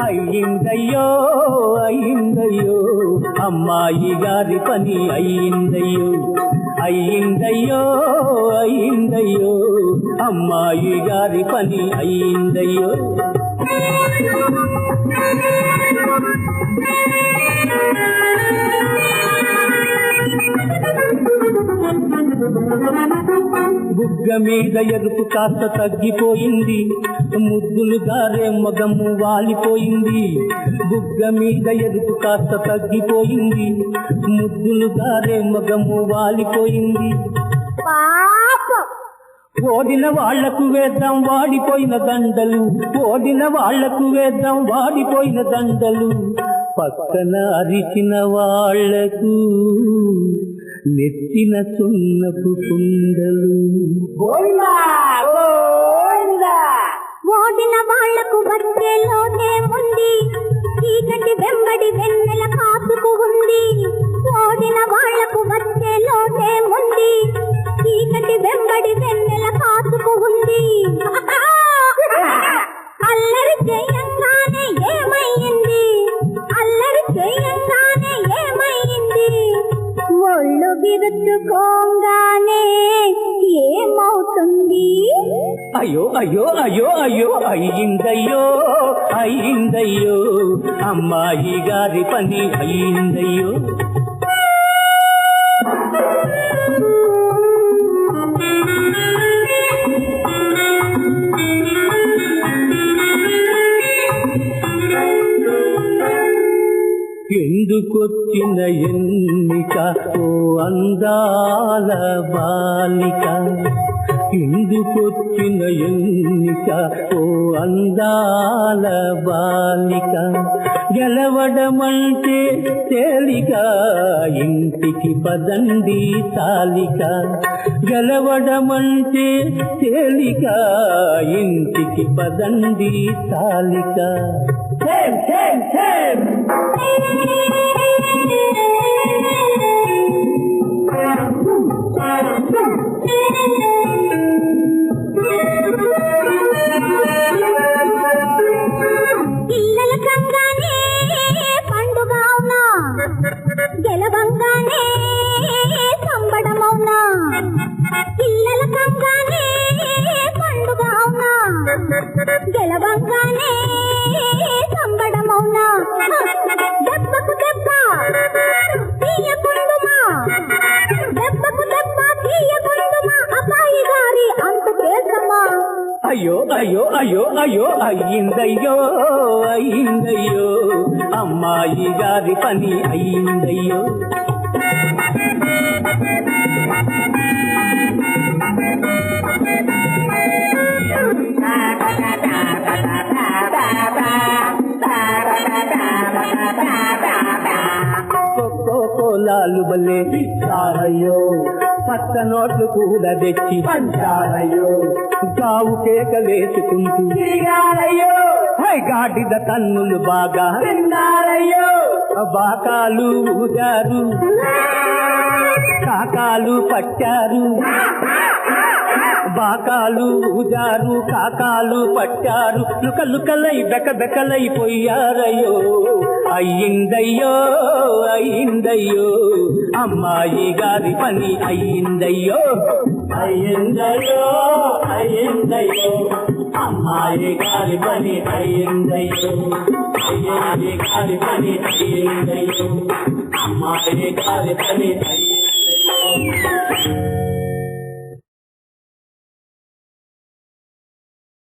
అయ్యిందయ్యో అయ్యిందయ్యో అమ్మాయి గారి పని అయ్యిందయ్యో. అయ్యిందయ్యో అయ్యిందయ్యో అమ్మాయి గారి పని అయ్యిందయ్యో. బుగ్గ మీద ఎరుపు కాస్త తగ్గిపోయింది. ముద్దులు గారే మగము వాలిపోయింది. బుగ్గ మీద ఎరుపు కాస్త తగ్గిపోయింది. ముద్దులు గారే మగము వాలిపోయింది. ఓడిన వాళ్ళకు వేద్దాం వాడిపోయిన దండలు. ఓడిన వాళ్ళకు వేద్దాం వాడిపోయిన దండలు. పక్కన అరిచిన వాళ్ళకు నెత్తిన సున్నపు కుండలు ఓడిన వాళ్ళకు వచ్చేలోనే ఉంది. చీకటి వెంబడి వెన్నెల కాపుకు ఉంది. ఒళ్ళు ఏమవుతుంది? అయ్యో అయ్యో అయ్యో అయ్యో అయ్యిందయ్యో అయ్యిందయ్యో అమ్మాయి గారి పని అయ్యిందయ్యో. ఎందుకొచ్చిన ఎన్నిక? ఓ అందాల బాలిక. ఎందుకొచ్చిన ఎన్నిక? ఓ అందాల బాలిక. గెలవడమంటే తేలిక. ఇంటికి పదండి తాలిక. గెలవడమంటే తేలిక. ఇంటికి పదండి తాలిక. సేమ్ సేమ్ సేమ్ గెలవంగానే పిల్లల కంగానే పండుగ అవునా? గెలవంగానే అయ్యో అయ్యో అయ్యో అయ్యిందయ్యో అయ్యిందయ్యో. అమ్మాయి గారి పని అయ్యిందయ్యో. కొక్కో కోలాలు బల్లే ఇచ్చారయ్యో పచ్చ నోట్లు కూడా తెచ్చి పంచారయ్యో గావు కేకలేసుకుంటూ గాడిద కన్నులు బాగా బాకాలు ఊదారు. కాకాలు పట్టారు. బాకాలు ఊదారు కాకాలు పట్టారు. లుక లుకలై బెక బెకలై పోయారయ్యో అయ్యిందయ్యో అయ్యిందయ్యో. అమ్మాయి గారి పని అయ్యిందయ్యో. అయ్యిందయ్యో అయ్యిందయ్యో. అమ్మాయి గారి పని అయ్యిందయ్యో. అయ్యాయి గారి పని అయ్యిందయ్యో. అమ్మాయి గారి పని అయ్యిందయ్యో